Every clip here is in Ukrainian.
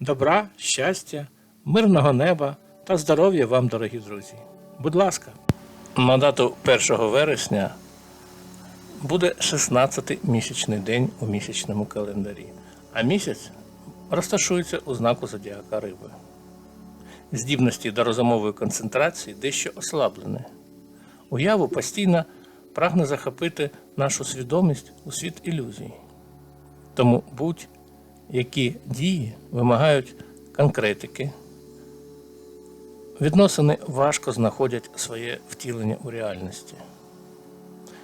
Добра, щастя, мирного неба та здоров'я вам, дорогі друзі. Будь ласка. На дату 1 вересня буде 16-й місячний день у місячному календарі, а місяць розташується у знаку зодіака Риби. Здібності до розумової концентрації дещо ослаблені. Уяву постійно прагне захопити нашу свідомість у світ ілюзій. Тому будь-які дії вимагають конкретики. Відносини важко знаходять своє втілення у реальності.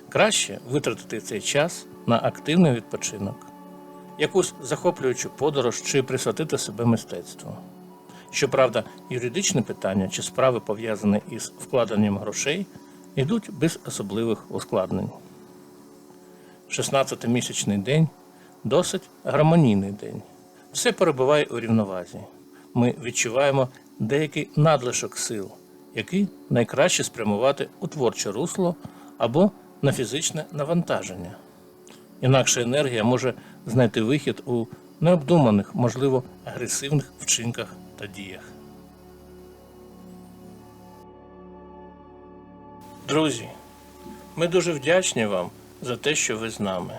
Краще витратити цей час на активний відпочинок, якусь захоплюючу подорож чи присвятити себе мистецтву. Щоправда, юридичні питання чи справи, пов'язані із вкладенням грошей, йдуть без особливих ускладнень. 16-місячний день досить гармонійний день. Все перебуває у рівновазі. Ми відчуваємо деякий надлишок сил, який найкраще спрямувати у творче русло або на фізичне навантаження. Інакше енергія може знайти вихід у необдуманих, можливо, агресивних вчинках та діях. Друзі, ми дуже вдячні вам за те, що ви з нами.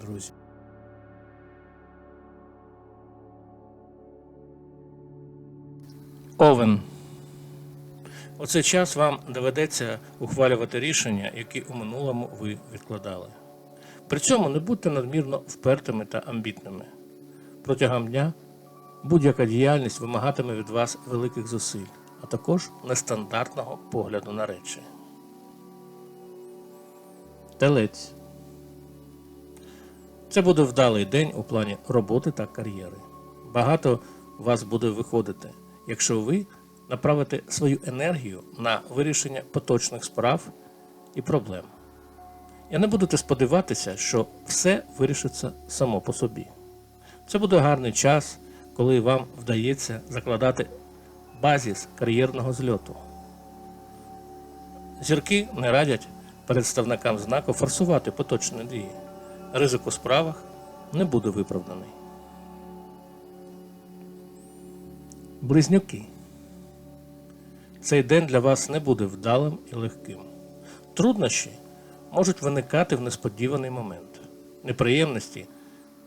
друзі. Овен. У цей час вам доведеться ухвалювати рішення, які у минулому ви відкладали. При цьому не будьте надмірно впертими та амбітними. Протягом дня будь-яка діяльність вимагатиме від вас великих зусиль, а також нестандартного погляду на речі. Телець. Це буде вдалий день у плані роботи та кар'єри. Багато вас буде виходити, якщо ви направите свою енергію на вирішення поточних справ і проблем. І не будете сподіватися, що все вирішиться само по собі. Це буде гарний час, коли вам вдається закладати базіс кар'єрного зльоту. Зірки не радять представникам знаку форсувати поточні дії. Ризик у справах не буде виправданий. Близнюки. Цей день для вас не буде вдалим і легким. Труднощі можуть виникати в несподіваний момент. Неприємності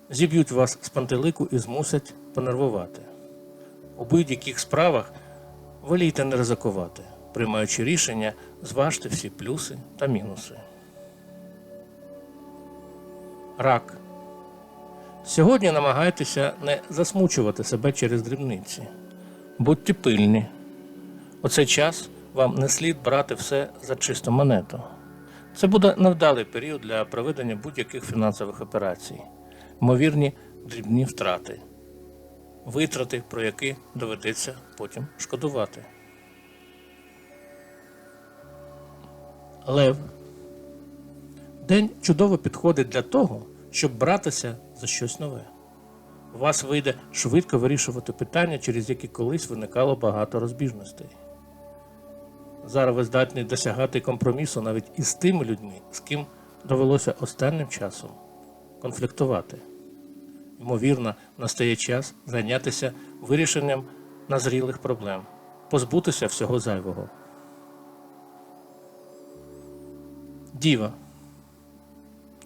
зіб'ють вас з пантелику і змусять понервувати. У будь-яких справах волійте не ризикувати. Приймаючи рішення, зважте всі плюси та мінуси. Рак. Сьогодні намагайтеся не засмучувати себе через дрібниці. Будьте пильні. У цей час вам не слід брати все за чисту монету. Це буде невдалий період для проведення будь-яких фінансових операцій, ймовірні дрібні втрати, витрати, про які доведеться потім шкодувати. Лев. День чудово підходить для того, щоб братися за щось нове. У вас вийде швидко вирішувати питання, через які колись виникало багато розбіжностей. Зараз ви здатні досягати компромісу навіть із тими людьми, з ким довелося останнім часом конфліктувати. Ймовірно, настає час зайнятися вирішенням назрілих проблем, позбутися всього зайвого. Діва.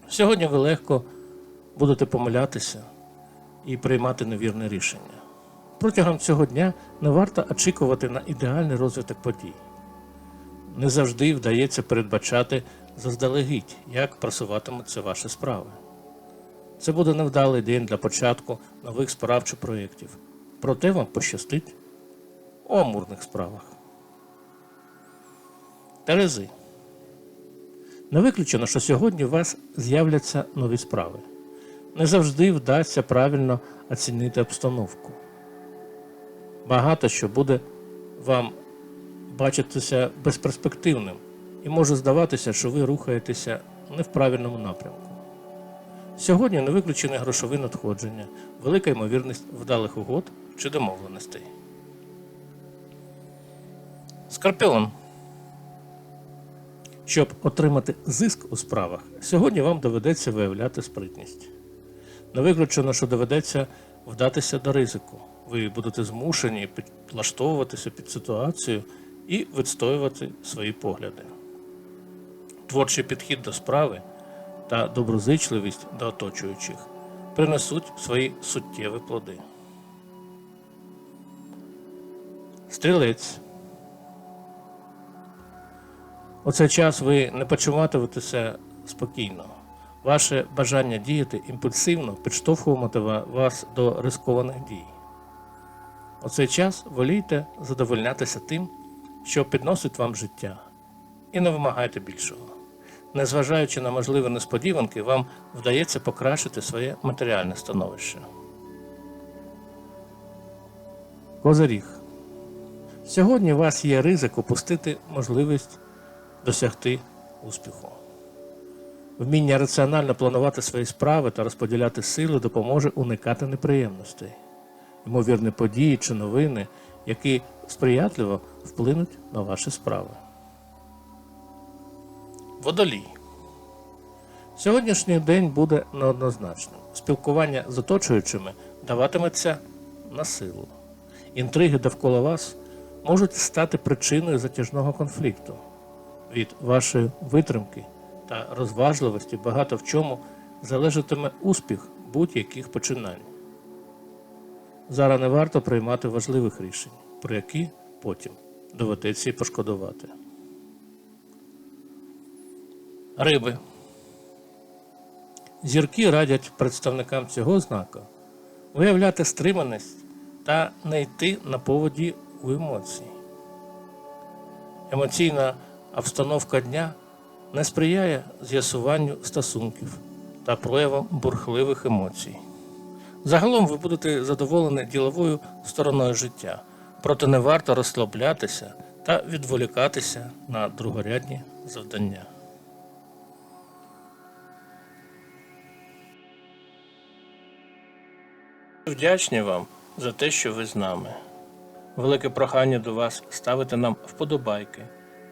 Сьогодні ви легко будете помилятися і приймати невірне рішення. Протягом цього дня не варто очікувати на ідеальний розвиток подій. Не завжди вдається передбачати заздалегідь, як просуватимуться ваші справи. Це буде невдалий день для початку нових справ чи проєктів. Проте вам пощастить у амурних справах. Терези. Не виключено, що сьогодні у вас з'являться нові справи. Не завжди вдасться правильно оцінити обстановку. Багато що буде вам бачитися безперспективним, і може здаватися, що ви рухаєтеся не в правильному напрямку. Сьогодні не виключені грошові надходження, велика ймовірність вдалих угод чи домовленостей. Скорпіон. Щоб отримати зиск у справах, сьогодні вам доведеться виявляти спритність. Не виключено, що доведеться вдатися до ризику. Ви будете змушені підлаштовуватися під ситуацію і відстоювати свої погляди. Творчий підхід до справи та доброзичливість до оточуючих принесуть свої суттєві плоди. Стрілець. У цей час ви не почуватиметеся спокійно. Ваше бажання діяти імпульсивно підштовхуватиме вас до рискованих дій. У цей час волійте задовольнятися тим, що підносить вам життя, і не вимагайте більшого. Незважаючи на можливі несподіванки, вам вдається покращити своє матеріальне становище. Козиріг. Сьогодні у вас є ризик упустити можливість досягти успіху. Вміння раціонально планувати свої справи та розподіляти сили допоможе уникати неприємностей, ймовірні події чи новини, які сприятливо вплинуть на ваші справи. Водолій. Сьогоднішній день буде неоднозначним. Спілкування з оточуючими даватиметься на силу. Інтриги довкола вас можуть стати причиною затяжного конфлікту. Від вашої витримки та розважливості багато в чому залежатиме успіх будь-яких починань. Зараз не варто приймати важливих рішень, про які потім доведеться і пошкодувати. Риби. Зірки радять представникам цього знака виявляти стриманість та не йти на поводі у емоції. Емоційна обстановка дня не сприяє з'ясуванню стосунків та проявам бурхливих емоцій. Загалом ви будете задоволені діловою стороною життя, проте не варто розслаблятися та відволікатися на другорядні завдання. Вдячні вам за те, що ви з нами. Велике прохання до вас ставити нам вподобайки,